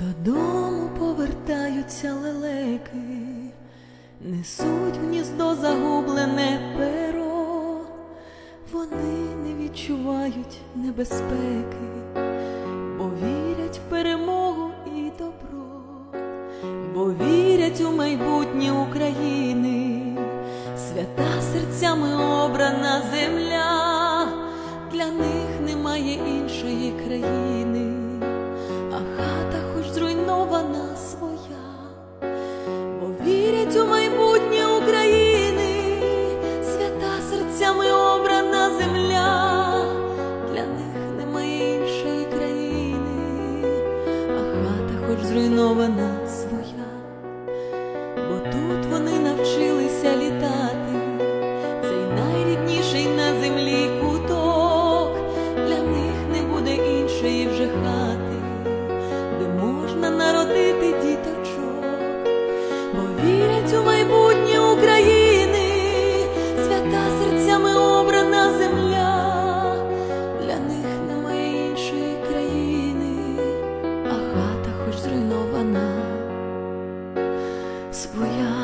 Додому повертаються лелеки, несуть гніздо загублене перо, вони не відчувають небезпеки, бо вірять в перемогу і добро, бо вірять у майбутнє України, свята серцями обрана земля, ж зруйнована своя, бо тут вони навчили. своя.